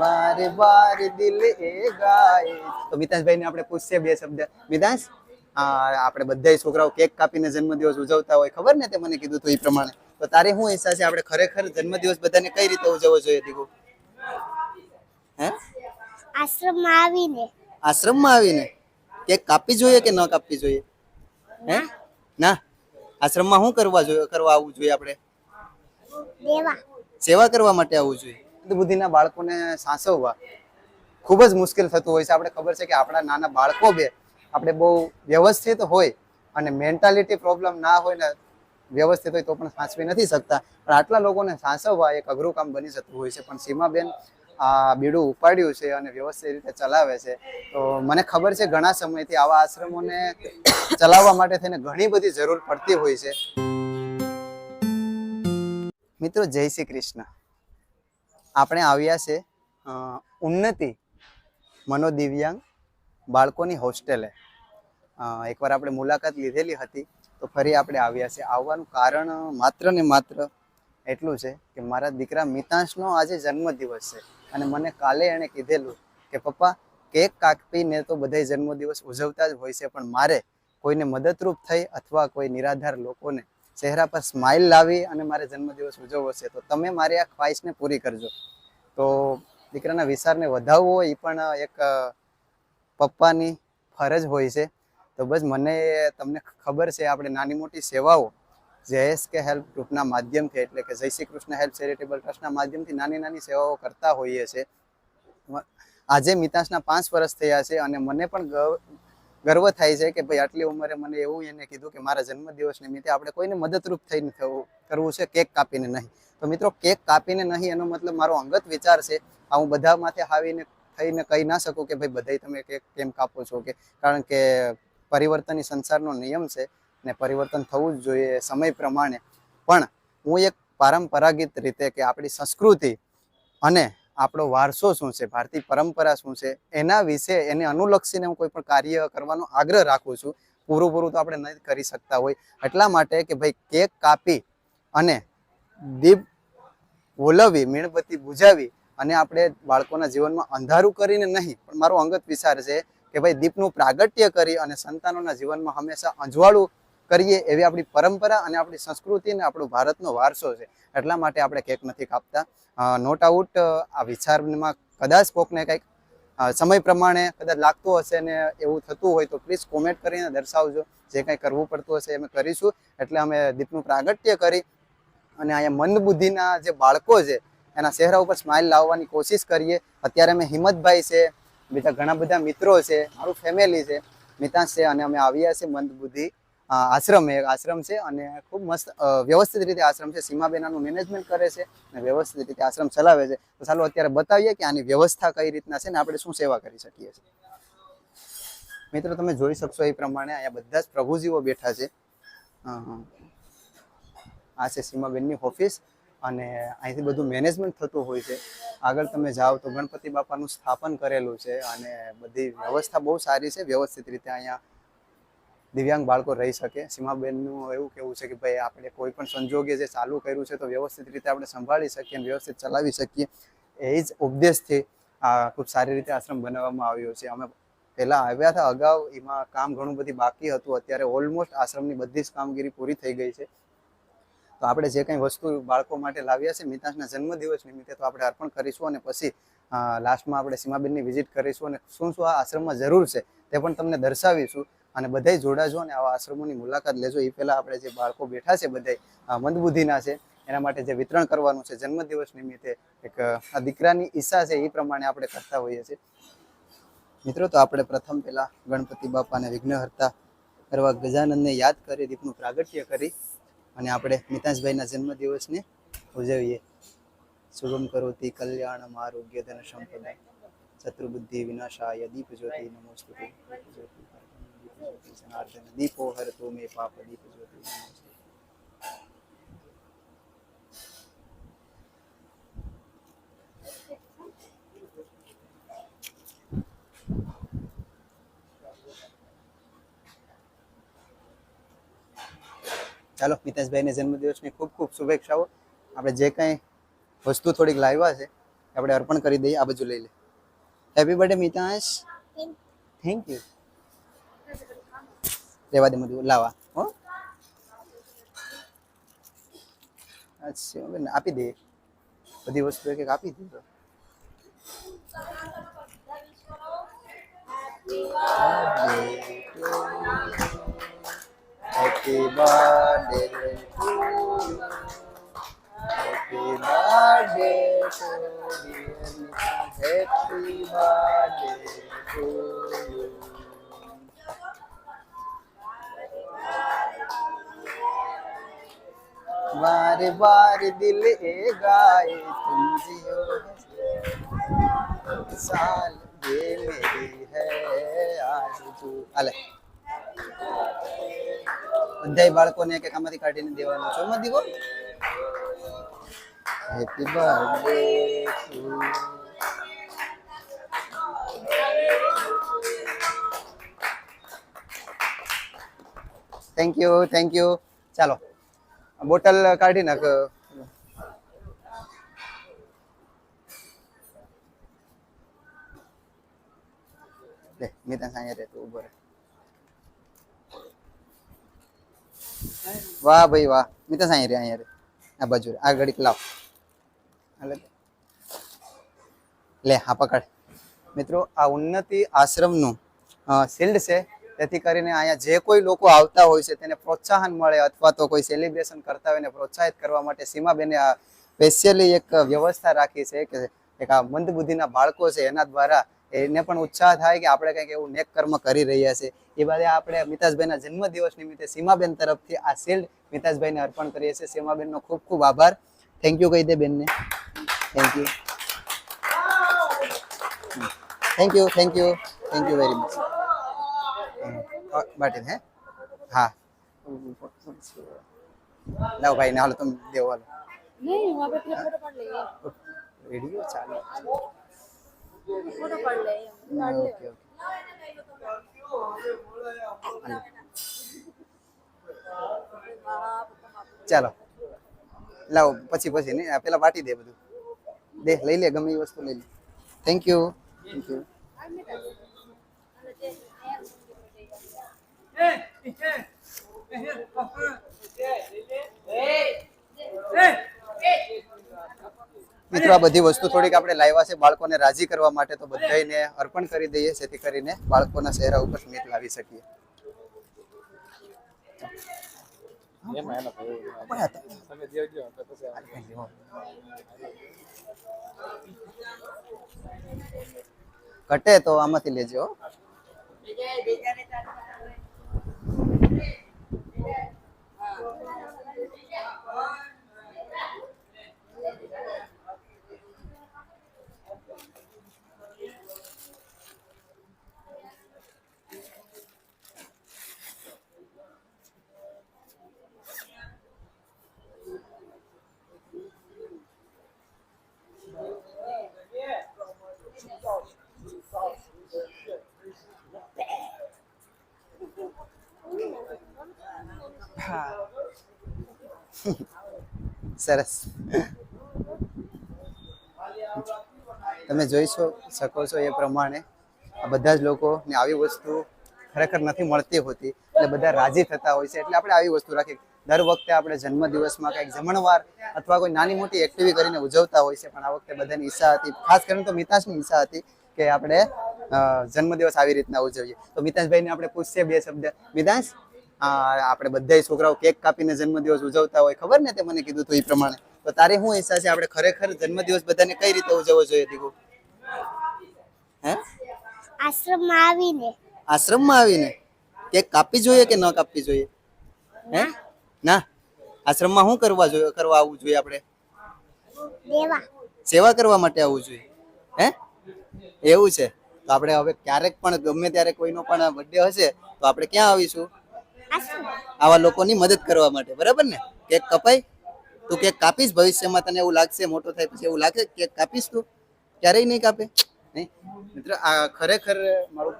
વારે વારે દિલ એ ગાય. તો મિતાંશભાઈ ને આપણે પૂછશે બે શબ્દ. મિતાંશ આપણે બધા છોકરાઓ કેક કાપીને જન્મદિવસ ઉજવતા હોય, ખબર ને તે મને કીધું તો એ પ્રમાણે? તો તારે શું ઈચ્છા છે? આપણે ખરેખર જન્મદિવસ બધાને કઈ રીતે ઉજવવો જોઈએ દીકુ? હે? આશ્રમમાં આવીને. આશ્રમમાં આવીને? કેક કાપી જોઈએ કે ન કાપવી જોઈએ? હે? ના. આશ્રમમાં શું કરવા જોઈએ? કરવા આવવું જોઈએ આપણે? દેવા સેવા કરવા માટે આવવું જોઈએ? બુદ્ધિના બાળકોને સાસવવા ખૂબ જ મુશ્કેલ થતું હોય છે. આપણે ખબર છે કે આપણા નાના બાળકો બે આપણે બહુ વ્યવસ્થિત હોય અને મેન્ટાલિટી પ્રોબ્લેમ ના હોય ને વ્યવસ્થિત હોય તો પણ સાચવી નથી શકતા. પણ આટલા લોકોને સાસવવા એક અઘરું કામ બની જતું હોય છે. પણ સીમાબેન આ બીડું ઉપાડ્યું છે અને વ્યવસ્થિત રીતે ચલાવે છે. તો મને ખબર છે ઘણા સમયથી આવા આશ્રમોને ચલાવવા માટે થઈને ઘણી બધી જરૂર પડતી હોય છે. મિત્રો, જય શ્રી કૃષ્ણ. આપણે આવ્યા છે ઉન્નતિ મનોદિવ્યાંગ બાળકોની હોસ્ટેલે. એકવાર આપણે મુલાકાત લીધેલી હતી, તો ફરી આપણે આવ્યા છે. આવવાનું કારણ માત્ર ને માત્ર એટલું છે કે મારા દીકરા મિતાંશનો આજે જન્મદિવસ છે. અને મને કાલે એણે કીધેલું કે, પપ્પા, કેક કાપીને તો બધાય જન્મદિવસ ઉજવતા જ હોય છે, પણ મારે કોઈને મદદરૂપ થઈ અથવા કોઈ નિરાધાર લોકોને ચહેરા પર સ્માઇલ લાવી અને મારે જન્મદિવસ ઉજવવો છે, તો તમે મારી આ ખ્વાહિશને પૂરી કરજો. તો દીકરાના વિચારને વધાવવો એ પણ એક પપ્પાની ફરજ હોય છે. તો બસ મને તમને ખબર છે, આપણે નાની મોટી સેવાઓ જેએસ કે હેલ્પ ગ્રુપના માધ્યમથી, એટલે કે જય શ્રી કૃષ્ણ હેલ્પ ચેરિટેબલ ટ્રસ્ટના માધ્યમથી નાની નાની સેવાઓ કરતા હોઈએ છીએ. આજે મિતાશના પાંચ વર્ષ થયા છે અને મને પણ ગર્વ થાય છે કે ભાઈ આટલી ઉંમરે મને એવું એને કીધું કે મારા જન્મદિવસ નિમિત્તે આપણે કોઈને મદદરૂપ થઈને કરવું છે, કેક કાપીને નહીં. તો મિત્રો, કેક કાપીને નહીં એનો મતલબ મારો અંગત વિચાર છે. આ હું બધા માથે આવીને થઈને કહી ના શકું કે ભાઈ બધાય તમે કેક કેમ કાપો છો કે? કારણ કે પરિવર્તન એ સંસારનો નિયમ છે. ને પરિવર્તન થવું જ જોઈએ સમય પ્રમાણે. પણ હું એક પરંપરાગત રીતે કે આપણી સંસ્કૃતિ અને આપણો વારસો શું છે, ભારતીય પરંપરા શું છે, એના વિશે એને અનુલક્ષીને હું કોઈ પણ કાર્ય કરવાનો આગ્રહ રાખું છું. પૂરું પૂરું તો આપણે નથી કરી શકતા હોય. એટલા માટે કે ભાઈ કેક કાપી અને દીપ ઓલવી, મીણબત્તી બુજાવી અને આપણે બાળકોના જીવનમાં અંધારું કરીને નહીં. પણ મારો અંગત વિચાર છે કે ભાઈ દીપનું પ્રાગટ્ય કરી અને સંતાનોના જીવનમાં હંમેશા અંજવાળું કરીએ એવી આપણી પરંપરા અને આપણી સંસ્કૃતિ અને આપણો ભારતનો વારસો છે. એટલા માટે આપણે કેક નથી કાપતા. નો ડાઉટ આ વિચારમાં કદાચ કોકને કંઈક સમય પ્રમાણે કદાચ લાગતું હશે ને એવું થતું હોય તો પ્લીઝ કોમેન્ટ કરીને દર્શાવજો. જે કંઈ કરવું પડતું હશે અમે કરીશું. એટલે અમે દીપનું પ્રાગટ્ય કરી અને અહીંયા મંદબુદ્ધિના જે બાળકો છે એના ચહેરા ઉપર સ્માઇલ લાવવાની કોશિશ કરીએ. અત્યારે અમે હિંમતભાઈ છે બીજા ઘણા બધા મિત્રો છે મારું ફેમિલી છે મિતાશ છે અને અમે આવ્યા છીએ મંદ બુદ્ધિ અ, આશ્રમ એક આશ્રમ છે અને ખૂબ મસ્ત વ્યવસ્થિત રીતે આશ્રમ છે. સીમાબેનાનું મેનેજમેન્ટ કરે છે અને વ્યવસ્થિત રીતે આશ્રમ ચલાવે છે. તો ચાલો અત્યારે બતાવીએ કે આની વ્યવસ્થા કઈ રીતના છે ને આપણે શું સેવા કરી શકીએ છીએ. મિત્રો, તમે જોઈ શકશો એ પ્રમાણે અહીંયા બધા જ પ્રભુજીઓ બેઠા છે. આ છે સીમાબેનની ઓફિસ અને અહીંથી બધું મેનેજમેન્ટ થતું હોય છે. આગળ તમે જાઓ તો ગણપતિ બાપાનું સ્થાપન કરેલું છે અને બધી વ્યવસ્થા બહુ સારી છે. વ્યવસ્થિત રીતે અહીંયા દિવ્યાંગ બાળકો રહી શકે. સીમાબેનનું એવું કેવું છે કે ભાઈ, આપણે કોઈ પણ સંજોગે જે ચાલુ કર્યું છે તો વ્યવસ્થિત રીતે આપણે સંભાળી શકીએ અને વ્યવસ્થિત ચલાવી શકીએ. એ જ ઉપદેશથી આ ખૂબ સારી રીતે આશ્રમ બનાવવામાં આવ્યો છે. અમે પહેલા આવ્યા હતા અગાઉ, એમાં કામ ઘણું બધી બાકી હતું. અત્યારે ઓલમોસ્ટ આશ્રમની બધી જ કામગીરી પૂરી થઈ ગઈ છે. તો આપણે જે કંઈ વસ્તુ બાળકો માટે લાવ્યા છે, મિતાશના જન્મદિવસ નિમિત્તે તો આપણે અર્પણ કરીશું અને પછી લાસ્ટમાં આપણે સીમાબેનની વિઝિટ કરીશું અને શું શું આ આશ્રમમાં જરૂર છે તે પણ તમને દર્શાવીશું. અને બધાય જોડાજો અને આવા આશ્રમોની મુલાકાત લેજો. એ પહેલા આપણે જે બાળકો બેઠા છે બધા મંદબુદ્ધિના છે, એના માટે જે વિતરણ કરવાનું છે જન્મદિવસ નિમિત્તે એક દીકરાની ઈચ્છા છે એ પ્રમાણે આપણે કરતા હોઈએ છીએ. મિત્રો, તો આપણે પ્રથમ પહેલા ગણપતિ બાપાને વિઘ્નહર્તા કરવા ગજાનંદને યાદ કરી, દીપનું પ્રાગટ્ય કરી અને આપણે મિતાંશભાઈના જન્મદિવસને ઉજવીએ. શુભમ કરોતિ, કલ્યાણમ આરોગ્ય ધન સંપદા શત્રુબુદ્ધિ વિનાશાય, દીપ જ્યોતિ નમોસ્તુતે. દીપ જ્યોતિ જનાર્દન દીપો હરતો મે પાપ દીપ જ્યોતિ ચાલો મિતેશભાઈને જન્મદિવસની ખૂબ ખૂબ શુભેચ્છાઓ. આપણે જે કંઈ વસ્તુ થોડીક લાવ્યા છે આપણે અર્પણ કરી દઈએ આ બાજુ લઈ લે. Happy birthday Mitash. Thank you રેવા દે બધું લાવા હો અચ્છા બેન આપી દઈએ બધી વસ્તુ એક એક આપી દઈએ Happy birthday to you. Happy birthday to you. Happy birthday to you. बार बार दिल ए गाए तुम जियो साल ये मेरी है आरज़ू अले બધાય બાળકોને એક એક આમાંથી કાઢીને દેવાનું છો મત દીવો happy birthday to thank you thank you ચાલો બોટલ કાઢી નાખ લે મિતા સાંજે રે તું ઊભો રહે વાહ ભાઈ વાહ મિતા સાંઈ રે અહીંયા રે આ બાજુ રે આ ઘડીક લાવ હાલે. લે હા પકડ મિત્રો આ ઉન્નતિ આશ્રમનું શિલ્ડ છે તેથી કરીને અહીંયા જે કોઈ લોકો આવતા હોય છે તેને પ્રોત્સાહન મળે અથવા તો કોઈ સેલિબ્રેશન કરતા હોય એને પ્રોત્સાહિત કરવા માટે સીમાબેને સ્પેશિયલી એક વ્યવસ્થા રાખી છે કે એક આ મંદબુદ્ધિના બાળકો છે એના દ્વારા એને પણ ઉત્સાહ થાય કે આપણે કંઈક એવું નેક કર્મ કરી રહ્યા છે. એ બાદ આપણે મિતાજભાઈના જન્મદિવસ નિમિત્તે સીમાબેન તરફથી આ શિલ્ડ મિતાજભાઈને અર્પણ કરીએ છીએ. સીમાબેનનો ખૂબ ખૂબ આભાર. થેન્ક યુ કહી દે બેનને. Thank you thank you thank you thank you very much બાટી હે હા લાવ ભાઈ ને હાલો તમે દેવો હાલો नहीं वहाँ पे फिर फोटो पढ़ लेंगे રેડિયો ચાલે फोटो पढ़ लेंगे ઓકે ઓકે ચાલો લાવો પછી પછી નહીં આ પેલા વાટી દે બધું દે લઈ લે ગમે એ વસ્તુ લઈ લે થેન્ક યુ થેન્ક યુ મિત્રો, આ બધી વસ્તુ થોડીક આપણે લાવ્યા છે બાળકોને રાજી કરવા માટે, તો બધાને અર્પણ કરી દઈએ, જેથી કરીને બાળકોના ચહેરા ઉપર સ્મિત લાવી શકીએ. ઘટે તો આમાંથી લેજો સરસ. તમે જોઈ શકો છો એ પ્રમાણે આ બધા જ લોકોને આવી વસ્તુ ખરેખર નથી મળતી હોતી. એટલે બધા રાજી થતા હોય છે. એટલે આપણે આવી વસ્તુ રાખી દર વખતે આપણે જન્મદિવસમાં કંઈક જમણવાર અથવા કોઈ નાની મોટી એક્ટિવિટી કરીને ઉજવતા હોય છે. પણ આ વખતે બધાની ઈચ્છા હતી, ખાસ કરીને તો મિતાશની ઈચ્છા હતી કે આપણે જન્મદિવસ આવી રીતના ઉજવીએ. તો મિતાશભાઈને આપણે પૂછીએ બે શબ્દ. મિતાશ આપણે બધા છોકરાઓ કેક કાપીને જન્મદિવસ ઉજવતા હોય ખબર ને તે મને કીધું તો એ પ્રમાણે? તો તારે શું ઈચ્છા છે? આપણે ખરેખર જન્મદિવસ બધાને કઈ રીતે ઉજવવો જોઈએ દીકુ? હે? આશ્રમમાં આવીને. આશ્રમમાં આવીને? કેક કાપવી જોઈએ કે ન કાપવી જોઈએ? હે? ના. આશ્રમમાં શું કરવા જોઈએ કરવા આવવું જોઈએ આપણે? સેવા. કરવા માટે આવવું જોઈએ. હે? એવું છે. તો આપણે હવે ક્યારેક પણ ગમે ત્યારે કોઈનો પણ બર્થડે હશે તો આપણે ક્યાં આવીશું? આવા લોકોની મદદ કરવા માટે, બરાબર ને? કેક કપાય તું કેક કાપીશ, ભવિષ્યમાં તને એવું લાગશે, મોટો થાય પછી એવું લાગે કેક કાપીશ તું? ક્યારેય નહીં કાપે મિત્ર, આ ખરેખર મારું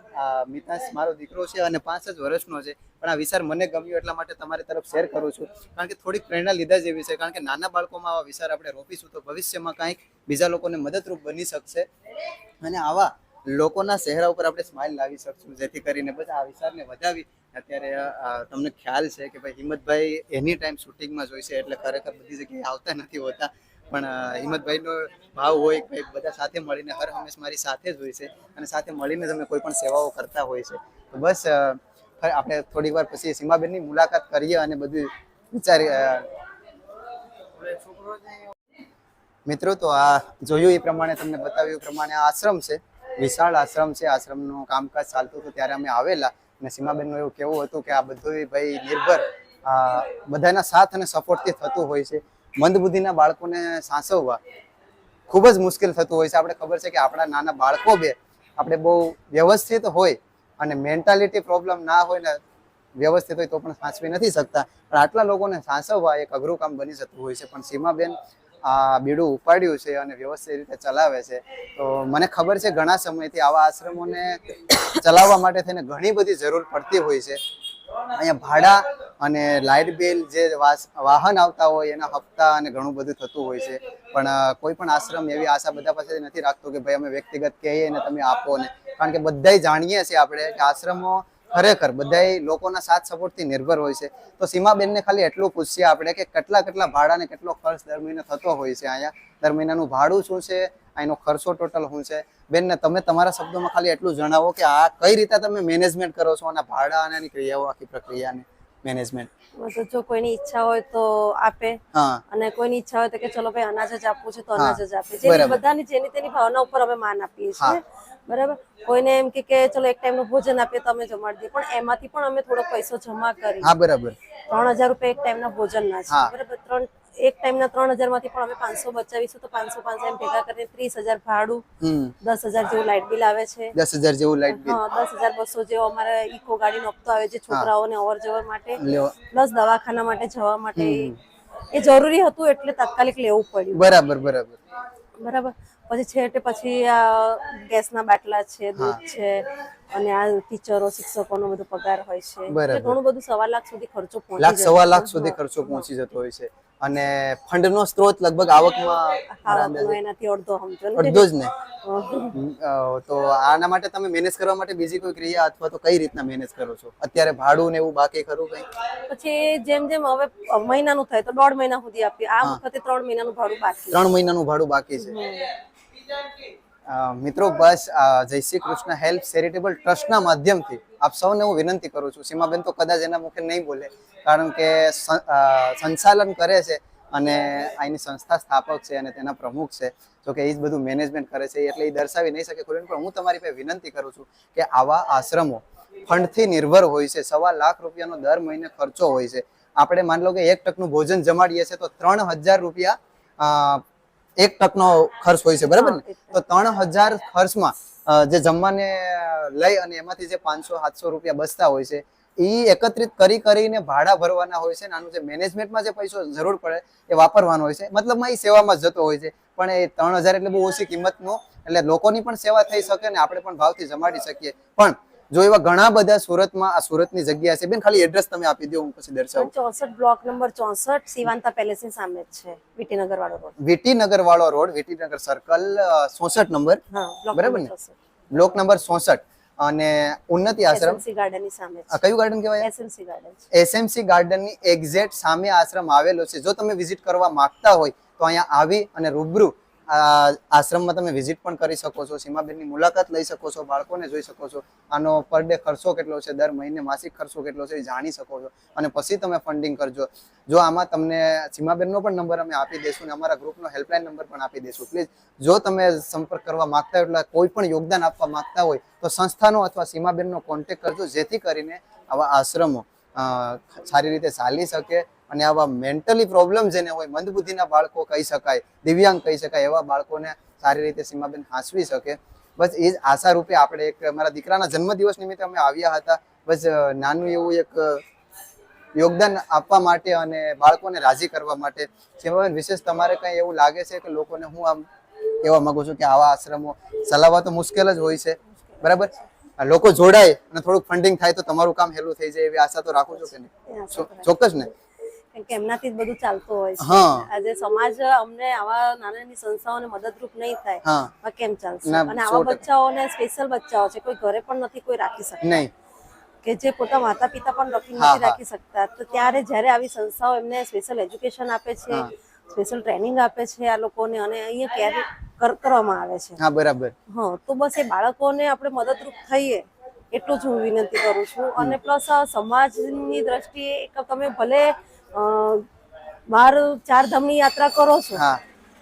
મિતાંશ મારો દીકરો છે અને પાંચ જ વર્ષનો છે, પણ આ વિચાર મને ગમ્યો એટલા માટે તમારી તરફ શેર કરું છું. કારણ કે થોડીક પ્રેરણા લીધા જેવી છે, કારણ કે નાના બાળકોમાં આવા વિચાર આપણે રોપીશું તો ભવિષ્યમાં કાંઈક બીજા લોકોને મદદરૂપ બની શકશે. અને આવા લોકોના ચહેરા ઉપર આપણે સ્માઇલ લાવી શકશું, જેથી કરીને બધા આ વિચારને વધાવી અત્યારે તમને ખ્યાલ છે કે ભાઈ હિંમતભાઈ એની ટાઈમ શૂટિંગમાં જોઈ છે એટલે ખરેખર બધી જગ્યાએ આવતા નથી હોતા. પણ હિંમતભાઈનો ભાવ હોય ભાઈ બધા સાથે મળીને હર હંમેશ મારી સાથે જ હોય છે અને સાથે મળીને તમે કોઈ પણ સેવાઓ કરતા હોય છે. તો બસ આપણે થોડીક વાર પછી સીમાબેનની મુલાકાત કરીએ અને બધું વિચારી મિત્રો તો આ જોયું એ પ્રમાણે તમને બતાવ્યું પ્રમાણે આશ્રમ છે. વિશાળ આશ્રમ છે. આશ્રમનું કામકાજ ચાલતું હતું ત્યારે અમે આવેલા. અને સીમાબેનનું એવું કેવું હતું કે આ બધું ભાઈ નિર્ભર બધાના સાથ અને સપોર્ટથી થતું હોય છે. મંદબુદ્ધિના બાળકોને સાસવવા ખૂબ જ મુશ્કેલ થતું હોય છે. આપણે ખબર છે કે આપણા નાના બાળકો બે આપણે બહુ વ્યવસ્થિત હોય અને મેન્ટાલિટી પ્રોબ્લેમ ના હોય ને વ્યવસ્થિત હોય તો પણ સાચવી નથી શકતા. પણ આટલા લોકોને સાચવવા એક અઘરું કામ બની જતું હોય છે. પણ સીમાબેન આ બીડું ઉપાડ્યું છે અને વ્યવસ્થિત રીતે ચલાવે છે. તો મને ખબર છે ઘણા સમયથી આવા આશ્રમોને ચલાવવા માટે થઈને ઘણી બધી જરૂર પડતી હોય છે. અહીંયા ભાડા અને લાઇટ બિલ જે વાહન આવતા હોય એના હપ્તા અને ઘણું બધું થતું હોય છે. પણ કોઈ પણ આશ્રમ એવી આશા બધા પાસે નથી રાખતો કે ભાઈ અમે વ્યક્તિગત કહીએ ને તમે આપો ને. કારણ કે બધાય જાણીએ છીએ આપણે કે આશ્રમો ખરેખર બધા લોકોના સાથ સપોર્ટથી નિર્ભર હોય છે. તો સીમાબેનને ખાલી એટલું પૂછીએ આપણે કે કેટલા કેટલા ભાડા ને કેટલો ખર્ચ દર મહિને થતો હોય છે અહીંયા? દર મહિનાનું ભાડું શું છે? અહીંનો ખર્ચો ટોટલ શું છે? બેનને તમે તમારા શબ્દોમાં ખાલી એટલું જણાવો કે આ કઈ રીતે તમે મેનેજમેન્ટ કરો છો અને ભાડા અને એની ક્રિયાઓ આખી પ્રક્રિયાને મેનેજમેન્ટ જો કોઈની ઈચ્છા હોય તો આપે. અને કોઈની ઈચ્છા હોય તો કે ચલો ભાઈ અનાજ જ આપવું છે તો અનાજ જ આપે. છે બધાની જેની તેની ભાવના ઉપર અમે માન આપીએ છીએ. બરાબર? કોઈને એમ કે ચલો એક ટાઈમનું ભોજન આપીએ તો જમાડી દઈએ. પણ એમાંથી પણ અમે થોડો પૈસો જમા કરી હા બરાબર. ત્રણ હજાર રૂપિયા એક ટાઈમના ભોજનના છે. બરાબર? ત્રણ એક ટાઈમના ત્રણ હજારમાંથી પણ અમે પાંચસો બચાવીશું તો પાંચસો પાંચસો એમ ભેગા કરીને ત્રીસ હજાર ભાડું દસ હજાર જેવું લાઇટ બિલ આવે છે. દસ હજાર જેવું લાઇટ બિલ. દસ હજાર બસો જેવો અમારે ઇકો ગાડીનો હપ્તો આવે છે છોકરાઓને અવર જવર માટે. પ્લસ દવાખાના માટે જવા માટે. એ જરૂરી હતું એટલે તાત્કાલિક લેવું પડ્યું. બરાબર બરાબર. બરાબર? પછી છેવટે પછી આ ગેસના બાટલા છે દૂધ છે અને આ ટીચરો શિક્ષકોનો બધો પગાર હોય છે. એટલે ઘણું બધું સવા લાખ સુધી ખર્ચો પહોંચી લાખ સવા લાખ સુધી ખર્ચો પહોંચી જતો હોય છે. અને ફંડનો સ્ત્રોત લગભગ આવકમાં એનાથી અડધો સમજો. અડધો જ ને? તો આના માટે તમે મેનેજ કરવા માટે બીજી કોઈ ક્રિયા અથવા તો કઈ રીતના મેનેજ કરો છો? અત્યારે ભાડું ને એવું બાકી ખરું કઈ? પછી જેમ જેમ હવે મહિનાનું થાય તો દોઢ મહિના સુધી આપીએ. આ વખતે ત્રણ મહિનાનું ભાડું બાકી ત્રણ મહિનાનું ભાડું બાકી છે. મિત્રો, બસ જય શ્રી કૃષ્ણ હેલ્પ ચેરિટેબલ ટ્રસ્ટના માધ્યમથી આપ સૌને હું વિનંતી કરું છું. સીમાબેન તો કદાચ એના મુખે નહીં બોલે, કારણ કે સંચાલન કરે છે અને અહીંની સંસ્થા સ્થાપક છે અને તેના પ્રમુખ છે, જો કે એ જ બધું મેનેજમેન્ટ કરે છે, એટલે એ દર્શાવી નહીં શકે ખોલીને, પણ હું તમારી પાસે વિનંતી કરું છું કે આવા આશ્રમો ફંડથી નિર્ભર હોય છે, સવા લાખ રૂપિયાનો દર મહિને ખર્ચો હોય છે. આપણે માની લો કે એક ટકનું ભોજન જમાડીએ છીએ તો ત્રણ હજાર રૂપિયા એક ટકનો ખર્ચ હોય છે બરાબર ને? તો ત્રણ હજાર ખર્ચમાં જે જમવાને લઈ અને એમાંથી જે પાંચસો સાતસો રૂપિયા બચતા હોય છે એ એકત્રિત કરી કરીને ભાડા ભરવાના હોય છે આનું જે મેનેજમેન્ટમાં જે પૈસો જરૂર પડે એ વાપરવાનો હોય છે. મતલબમાં એ સેવામાં જ જતો હોય છે પણ એ ત્રણ હજાર એટલે બહુ ઓછી કિંમતનો એટલે લોકોની પણ સેવા થઈ શકે ને આપણે પણ ભાવથી જમાડી શકીએ. પણ જો એવા ઘણા બધા સુરતમાં આ સુરતની જગ્યા છે. બેન ખાલી એડ્રેસ તમે આપી દો હું પછી દર્શાવું. ચોસઠ બ્લોક નંબર ચોસઠ શિવાંતા પેલેસની સામે છે વીટીનગર વાળો રોડ વીટીનગર વાળો રોડ વીટીનગર સર્કલ સોસઠ નંબર બરાબર ને? બ્લોક નંબર સોસઠ અને ઉન્નતિ આશ્રમ? એસએમસી ગાર્ડનની સામે આ કયું ગાર્ડન કહેવાય? એસએમસી ગાર્ડન એસએમસી ગાર્ડનની એક્ઝેક્ટ સામે આશ્રમ આવેલો છે. જો તમે વિઝિટ કરવા માંગતા હોય તો અહીંયા આવી અને રૂબરૂ આશ્રમમાં તમે વિઝિટ પણ કરી શકો છો, સીમાબેનની મુલાકાત લઈ શકો છો, બાળકોને જોઈ શકો છો. આનો પર ડે ખર્ચો કેટલો છે, દર મહિને માસિક ખર્ચો કેટલો છે એ જાણી શકો છો. અને પછી તમે ફંડિંગ કરજો. જો આમાં તમને સીમાબેનનો પણ નંબર અમે આપી દઈશું અને અમારા ગ્રુપનો હેલ્પલાઇન નંબર પણ આપી દઈશું. પ્લીઝ જો તમે સંપર્ક કરવા માંગતા હોય, એટલે કોઈ પણ યોગદાન આપવા માંગતા હોય, તો સંસ્થાનો અથવા સીમાબેનનો કોન્ટેક્ટ કરજો, જેથી કરીને આવા આશ્રમો સારી રીતે ચાલી શકે અને આવા મેન્ટલી પ્રોબ્લેમ જેને હોય, મંદબુદ્ધિના બાળકો કહી શકાય, દિવ્યાંગ કહી શકાય, એવા બાળકોને સારી રીતે સીમાબેન હાંસવી શકે. બસ એ જ આશા આપણે એક મારા દીકરાના જન્મદિવસ નિમિત્તે અમે આવ્યા હતા. બસ નાનું એવું એક યોગદાન આપવા માટે અને બાળકોને રાજી કરવા માટે. સીમાબેન વિશેષ તમારે કંઈ એવું લાગે છે કે લોકોને હું આમ કહેવા માગું છું કે આવા આશ્રમો ચલાવવા તો મુશ્કેલ જ હોય છે. બરાબર? લોકો જોડાય અને થોડુંક ફંડિંગ થાય તો તમારું કામ હેલું થઈ જાય એવી આશા તો રાખું છું કે નહીં. ચોક્કસ ને? કે એમનાથી જ બધું ચાલતું હોય છે. આજે સમાજ અમને આવા નાની નાની સંસ્થાઓને મદદરૂપ નહીં થાય. કેમ ચાલશે? અને આવા બચ્ચાઓને સ્પેશિયલ બચ્ચાઓ છે કોઈ ઘરે પણ નથી કોઈ રાખી શકતા. કે જે પોતા માતા પિતા પણ રાખી નથી રાખી શકતા. તો ત્યારે જ્યારે આવી સંસ્થાઓ એમને સ્પેશિયલ એજ્યુકેશન આપે છે સ્પેશિયલ ટ્રેનિંગ આપે છે આ લોકોને અને અહીંયા કર- કરવામાં આવે છે. હા બરાબર. હા તો બસ એ બાળકોને આપણે મદદરૂપ થઈએ એટલું જ હું વિનંતી કરું છું. અને પ્લસ સમાજની દ્રષ્ટિએ તમે ભલે અ, બહાર ચાર ધામની યાત્રા કરો છો હા.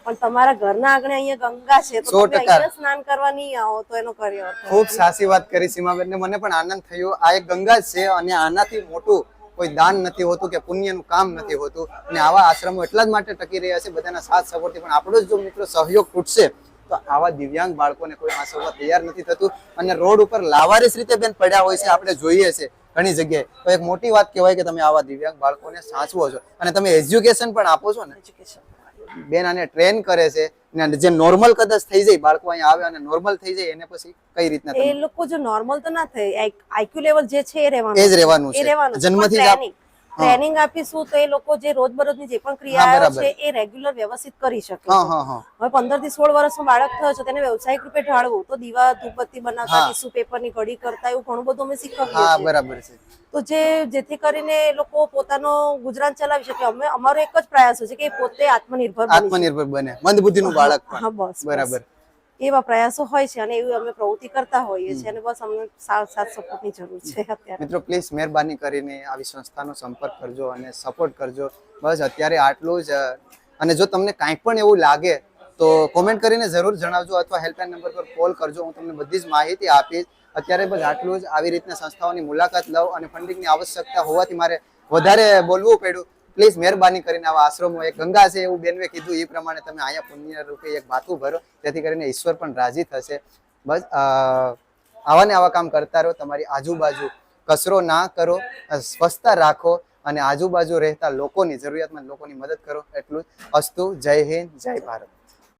પણ તમારા ઘરના આંગણે અહીંયા ગંગા છે તો તમે અહીંયા સ્નાન કરવા નહીં આવો તો એનો કર્યો ખૂબ સાચી વાત કરી સીમાબેન ને મને પણ આનંદ થયો. આ એક ગંગા છે અને આનાથી મોટું કોઈ દાન નથી હોતું કે પુણ્યનું કામ નથી હોતું. અને આવા આશ્રમો એટલા જ માટે ટકી રહ્યા છે બધાના સાથ સપોર્ટથી પણ આપણો જ જો મિત્રો સહયોગ તૂટશે તો આવા દિવ્યાંગ બાળકોને કોઈ આસવવા તૈયાર નથી થતું. અને રોડ ઉપર લાવારીસ રીતે બેન પડ્યા હોય છે આપણે જોઈએ છે ઘણી જગ્યાએ. તો એક મોટી વાત કહેવાય કે તમે આવા દિવ્યાંગ બાળકોને સાચવો છો. અને તમે એજ્યુકેશન પણ આપો છો ને. બેન આને ટ્રેન કરે છે ને જે નોર્મલ કદાચ થઈ જાય બાળકો અહીંયા આવે અને નોર્મલ થઈ જાય એને પછી કઈ રીતના એ લોકો જો નોર્મલ તો ના થાય આઈક્યુ લેવલ જે છે એ રહેવાનું એ જ રહેવાનું એ છે જન્મથી જ. ટ્રેનિંગ આપીશું તો એ લોકો જે રોજબરોજની જે પણ ક્રિયા છે એ રેગ્યુલર વ્યવસ્થિત કરી શકે હવે પંદરથી સોળ વર્ષનો બાળક થયો છે તેને વ્યવસાયિક રૂપે ઢાળવું તો દીવા ધૂપબત્તી બનાવતા. ટીસ્યુ પેપરની ઘડી કરતા એવું ઘણું બધું અમે શીખવીએ છીએ. બરાબર છે. તો જે જેથી કરીને એ લોકો પોતાનો ગુજરાન ચલાવી શકે. અમે અમારો એક જ પ્રયાસ છે કે પોતે આત્મનિર્ભર બની આત્મનિર્ભર બને મંદબુદ્ધિનું બાળક હા બસ. બરાબર. એવા પ્રયાસો હોય છે અને એવી અમે પ્રવૃત્તિ કરતા હોઈએ છીએ અને બસ અમને સાથ સાથ સપોર્ટની જરૂર છે અત્યારે. મિત્રો પ્લીઝ મહેરબાની કરીને આવી સંસ્થાનો સંપર્ક કરજો અને સપોર્ટ કરજો. બસ અત્યારે આટલું જ. અને જો તમને કાંઈ પણ એવું લાગે તો કોમેન્ટ કરીને જરૂર જણાવજો અથવા હેલ્પલાઇન નંબર પર કોલ કરજો. હું તમને બધી જ માહિતી આપીશ. અત્યારે બસ આટલું જ. આવી રીતના સંસ્થાઓની મુલાકાત લઉં અને ફંડિંગની આવશ્યકતા હોવાથી મારે વધારે બોલવું પડ્યું. પ્લીઝ મહેરબાની કરીને આવા આશ્રમો, એક ગંગા છે એવું બેનવે કીધું, એ પ્રમાણે તમે અહીંયા પુણ્ય રૂપે એક ભાતું ભરો, જેથી કરીને ઈશ્વર પણ રાજી થશે. બસ આવા ને આવા કામ કરતા રહો, તમારી આજુબાજુ કચરો ના કરો સ્વચ્છતા રાખો અને આજુબાજુ રહેતા લોકોની જરૂરિયાતમંદ લોકોની મદદ કરો. એટલું અસ્તુ, જય હિન્દ, જય ભારત.